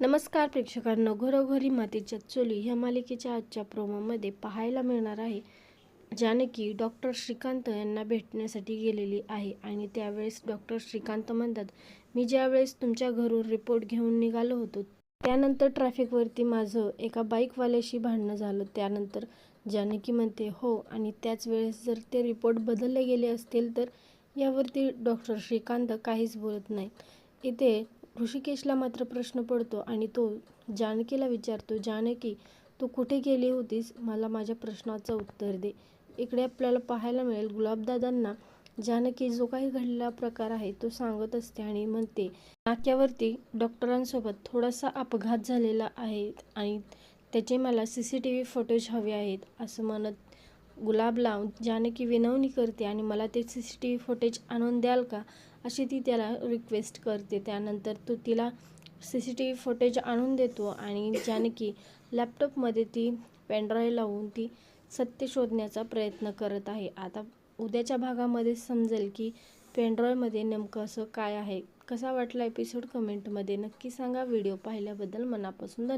नमस्कार प्रेक्षकांना घरोघरी मातीच्या चोली ह्या मालिकेच्या आजच्या प्रोमोमध्ये पाहायला मिळणार आहे जानकी डॉक्टर श्रीकांत यांना भेटण्यासाठी गेलेली आहे. आणि त्यावेळेस डॉक्टर श्रीकांत म्हणतात मी ज्यावेळेस तुमच्या घरून रिपोर्ट घेऊन निघालो होतो त्यानंतर ट्रॅफिकवरती माझं एका बाईकवाल्याशी भांडणं झालं. त्यानंतर जानकी म्हणते हो आणि त्याच वेळेस जर ते रिपोर्ट बदलले गेले असतील तर यावरती डॉक्टर श्रीकांत काहीच बोलत नाही इथे ऋषिकेशला मात्र प्रश्न पडतो आणि तो जानकीला विचारतो जानकी तू कुठे गेली होतीस? मला माझ्या प्रश्नाचं उत्तर दे. इकडे आपल्याला पाहायला मिळेल गुलाबदादांना जानकी जो काही घडलेला प्रकार आहे तो सांगत असते आणि म्हणते नाक्यावरती डॉक्टरांसोबत थोडासा अपघात झालेला आहे आणि त्याचे मला C C T V photos हवे आहेत असं म्हणत गुलाब लावून जानकी विनवणी करते आणि मला ते C C T V footage आणून द्याल का? अशी ती त्याला रिक्वेस्ट करते. त्यानंतर तो तिला C C T V footage आणून देतो आणि जानकी लॅपटॉपमध्ये ती पेनड्राईव्ह लावून ती सत्य शोधण्याचा प्रयत्न करत आहे. आता उद्याच्या भागामध्ये समजेल की पेनड्राईव्हमध्ये नेमकं असं काय आहे? कसा वाटला एपिसोड कमेंटमध्ये नक्की सांगा. व्हिडिओ पाहिल्याबद्दल मनापासून धन्यवाद.